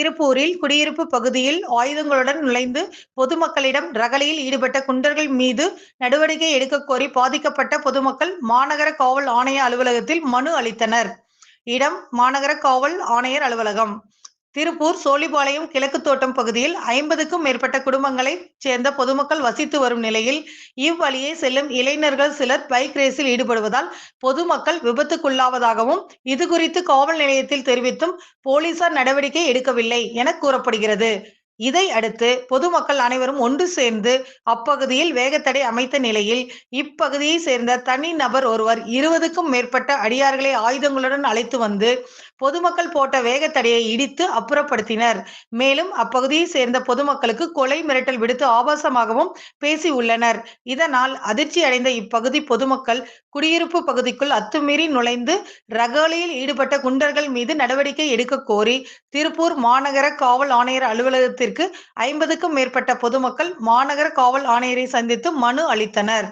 திருப்பூரில் குடியிருப்பு பகுதியில் ஆயுதங்களுடன் நுழைந்து பொதுமக்களிடம் ரகளையில் ஈடுபட்ட குண்டர்கள் மீது நடவடிக்கை எடுக்க கோரி பாதிக்கப்பட்ட பொதுமக்கள் மாநகர காவல் ஆணைய அலுவலகத்தில் மனு அளித்தனர். இடம் மாநகர காவல் ஆணையர் அலுவலகம். திருப்பூர் சோழிபாளையம் கிழக்கு தோட்டம் பகுதியில் ஐம்பதுக்கும் மேற்பட்ட குடும்பங்களைச் சேர்ந்த பொதுமக்கள் வசித்து வரும் நிலையில் இவ்வழியே செல்லும் இளைஞர்கள் சிலர் பைக் ரேஸில் ஈடுபடுவதால் பொதுமக்கள் விபத்துக்குள்ளாவதாகவும் இது குறித்து காவல் நிலையத்தில் தெரிவித்தும் போலீசார் நடவடிக்கை எடுக்கவில்லை என கூறப்படுகிறது. இதை அடுத்து பொதுமக்கள் அனைவரும் ஒன்று சேர்ந்து அப்பகுதியில் வேகத்தடை அமைத்த நிலையில் இப்பகுதியை சேர்ந்த தனி நபர் ஒருவர் இருபதுக்கும் மேற்பட்ட அடியார்களை ஆயுதங்களுடன் அழைத்து வந்து பொதுமக்கள் போட்ட வேகத்தடையை இடித்து அப்புறப்படுத்தினர். மேலும் அப்பகுதியை சேர்ந்த பொதுமக்களுக்கு கொலை மிரட்டல் விடுத்து ஆபாசமாகவும் பேசி உள்ளனர் இதனால் அதிர்ச்சி அடைந்த இப்பகுதி பொதுமக்கள் குடியிருப்பு பகுதிக்குள் அத்துமீறி நுழைந்து ரகோலியில் ஈடுபட்ட குண்டர்கள் மீது நடவடிக்கை எடுக்க கோரி திருப்பூர் மாநகர காவல் ஆணையர் அலுவலகத்திற்கு ஐம்பதுக்கும் மேற்பட்ட பொதுமக்கள் மாநகர காவல் ஆணையரை சந்தித்து மனு அளித்தனர்.